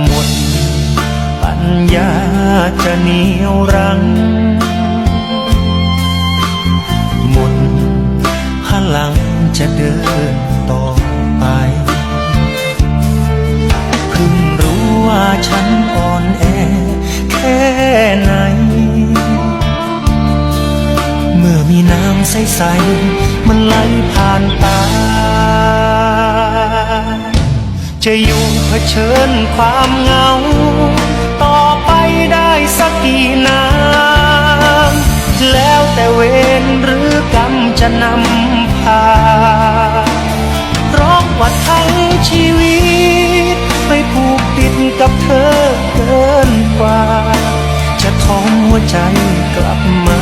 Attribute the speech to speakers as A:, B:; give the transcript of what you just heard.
A: หมด ปัญญาจะเหนียวรัง หมดพลังจะเดินต่อไปเพิ่งรู้ว่าฉันอ่อนแอแค่ไหน เมื่อมีน้ำใส ๆ มันไหลผ่าน จะอยู่เผชิญความเหงา ต่อไปได้สักกี่น้ำแล้วแต่เวรหรือกรรมจะนำพาเพราะว่าทั้งชีวิตไปผูกติดกับเธอเกินกว่า จะท้องหัวใจกลับมา